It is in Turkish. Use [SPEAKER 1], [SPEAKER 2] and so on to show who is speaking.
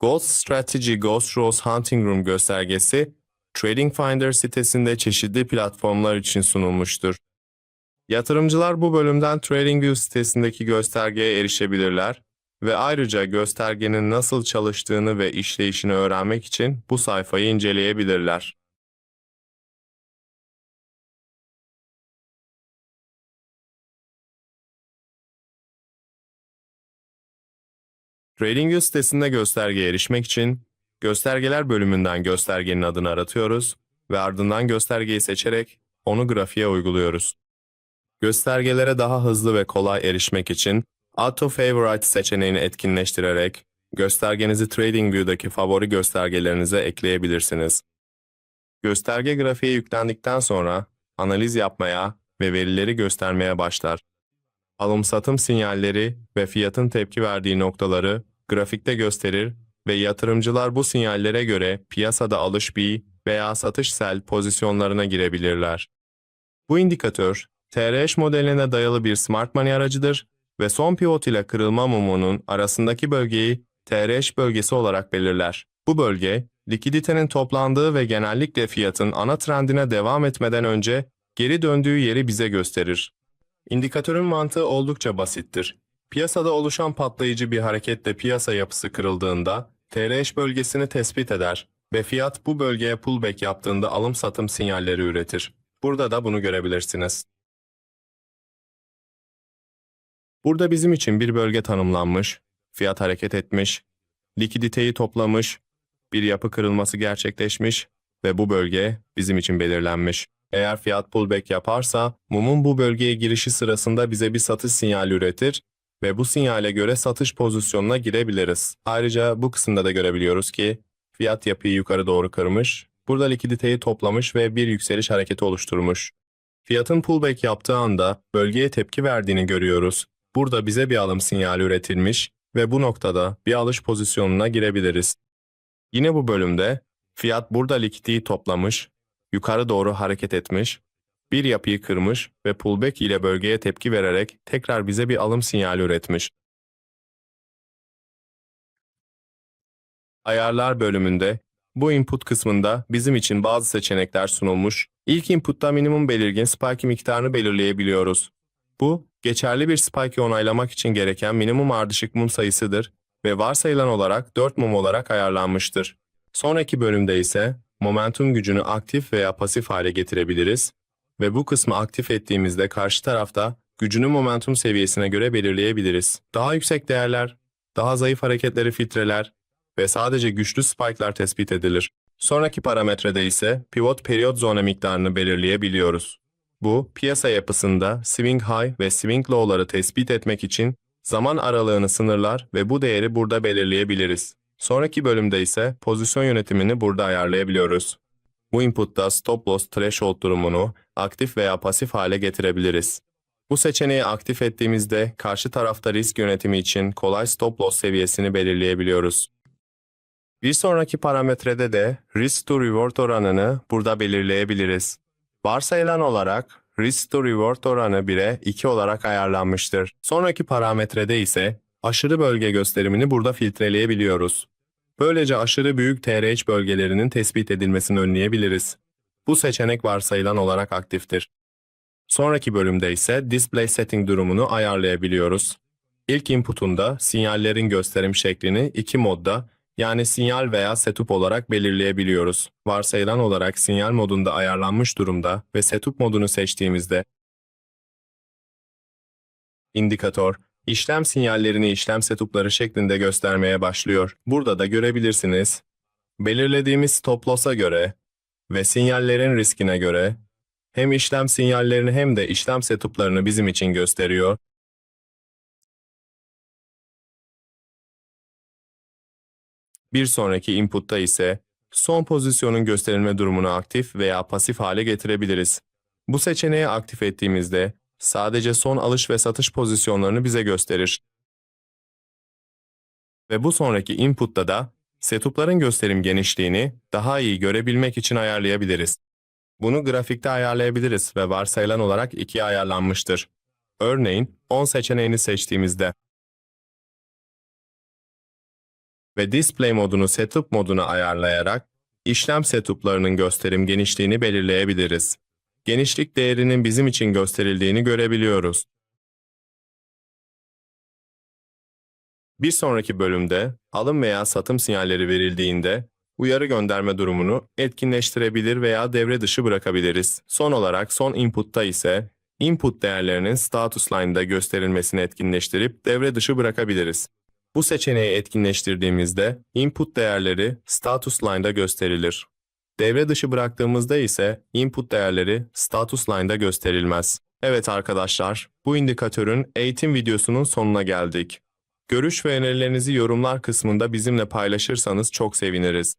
[SPEAKER 1] Gold Strategy Ghost Rose Hunting Room göstergesi, Trading Finder sitesinde çeşitli platformlar için sunulmuştur. Yatırımcılar bu bölümden TradingView sitesindeki göstergeye erişebilirler ve ayrıca göstergenin nasıl çalıştığını ve işleyişini öğrenmek için bu sayfayı inceleyebilirler. TradingView sitesinde göstergeye erişmek için Göstergeler bölümünden göstergenin adını aratıyoruz ve ardından göstergeyi seçerek onu grafiğe uyguluyoruz. Göstergelere daha hızlı ve kolay erişmek için Auto Favorite seçeneğini etkinleştirerek göstergenizi TradingView'daki favori göstergelerinize ekleyebilirsiniz. Gösterge grafiğe yüklendikten sonra analiz yapmaya ve verileri göstermeye başlar. Alım-satım sinyalleri ve fiyatın tepki verdiği noktaları grafikte gösterir ve yatırımcılar bu sinyallere göre piyasada alış B veya satış sell pozisyonlarına girebilirler. Bu indikatör, TRH modeline dayalı bir smart money aracıdır ve son pivot ile kırılma mumunun arasındaki bölgeyi TRH bölgesi olarak belirler. Bu bölge, likiditenin toplandığı ve genellikle fiyatın ana trendine devam etmeden önce geri döndüğü yeri bize gösterir. İndikatörün mantığı oldukça basittir. Piyasada oluşan patlayıcı bir hareketle piyasa yapısı kırıldığında TRH bölgesini tespit eder ve fiyat bu bölgeye pullback yaptığında alım-satım sinyalleri üretir. Burada da bunu görebilirsiniz. Burada bizim için bir bölge tanımlanmış, fiyat hareket etmiş, likiditeyi toplamış, bir yapı kırılması gerçekleşmiş ve bu bölge bizim için belirlenmiş. Eğer fiyat pullback yaparsa, mumun bu bölgeye girişi sırasında bize bir satış sinyali üretir ve bu sinyale göre satış pozisyonuna girebiliriz. Ayrıca bu kısımda da görebiliyoruz ki fiyat yapıyı yukarı doğru kırmış, burada likiditeyi toplamış ve bir yükseliş hareketi oluşturmuş. Fiyatın pullback yaptığı anda bölgeye tepki verdiğini görüyoruz. Burada bize bir alım sinyali üretilmiş ve bu noktada bir alış pozisyonuna girebiliriz. Yine bu bölümde fiyat burada likiditeyi toplamış, yukarı doğru hareket etmiş bir yapıyı kırmış ve pullback ile bölgeye tepki vererek tekrar bize bir alım sinyali üretmiş. Ayarlar bölümünde bu input kısmında bizim için bazı seçenekler sunulmuş. İlk inputta minimum belirgin spike miktarını belirleyebiliyoruz. Bu, geçerli bir spike'ı onaylamak için gereken minimum ardışık mum sayısıdır ve varsayılan olarak 4 mum olarak ayarlanmıştır. Sonraki bölümde ise momentum gücünü aktif veya pasif hale getirebiliriz ve bu kısmı aktif ettiğimizde karşı tarafta gücünü momentum seviyesine göre belirleyebiliriz. Daha yüksek değerler, daha zayıf hareketleri filtreler ve sadece güçlü spike'lar tespit edilir. Sonraki parametrede ise pivot periyot zone miktarını belirleyebiliyoruz. Bu, piyasa yapısında swing high ve swing low'ları tespit etmek için zaman aralığını sınırlar ve bu değeri burada belirleyebiliriz. Sonraki bölümde ise pozisyon yönetimini burada ayarlayabiliyoruz. Bu inputta stop loss threshold durumunu aktif veya pasif hale getirebiliriz. Bu seçeneği aktif ettiğimizde karşı tarafta risk yönetimi için kolay stop loss seviyesini belirleyebiliyoruz. Bir sonraki parametrede de risk to reward oranını burada belirleyebiliriz. Varsayılan olarak risk to reward oranı 1'e 2 olarak ayarlanmıştır. Sonraki parametrede ise aşırı bölge gösterimini burada filtreleyebiliyoruz. Böylece aşırı büyük TRH bölgelerinin tespit edilmesini önleyebiliriz. Bu seçenek varsayılan olarak aktiftir. Sonraki bölümde ise Display Setting durumunu ayarlayabiliyoruz. İlk inputunda sinyallerin gösterim şeklini iki modda yani sinyal veya setup olarak belirleyebiliyoruz. Varsayılan olarak sinyal modunda ayarlanmış durumda ve setup modunu seçtiğimizde indikatör, işlem sinyallerini işlem setupları şeklinde göstermeye başlıyor. Burada da görebilirsiniz. Belirlediğimiz stop loss'a göre ve sinyallerin riskine göre hem işlem sinyallerini hem de işlem setuplarını bizim için gösteriyor. Bir sonraki inputta ise son pozisyonun gösterilme durumunu aktif veya pasif hale getirebiliriz. Bu seçeneği aktif ettiğimizde sadece son alış ve satış pozisyonlarını bize gösterir. Ve bu sonraki inputta da setupların gösterim genişliğini daha iyi görebilmek için ayarlayabiliriz. Bunu grafikte ayarlayabiliriz ve varsayılan olarak ikiye ayarlanmıştır. Örneğin 10 seçeneğini seçtiğimizde ve Display modunu Setup moduna ayarlayarak işlem setuplarının gösterim genişliğini belirleyebiliriz. Genişlik değerinin bizim için gösterildiğini görebiliyoruz. Bir sonraki bölümde alım veya satım sinyalleri verildiğinde uyarı gönderme durumunu etkinleştirebilir veya devre dışı bırakabiliriz. Son olarak son input'ta ise input değerlerinin status line'da gösterilmesini etkinleştirip devre dışı bırakabiliriz. Bu seçeneği etkinleştirdiğimizde input değerleri status line'da gösterilir. Devre dışı bıraktığımızda ise input değerleri status line'da gösterilmez. Evet arkadaşlar, bu indikatörün eğitim videosunun sonuna geldik. Görüş ve önerilerinizi yorumlar kısmında bizimle paylaşırsanız çok seviniriz.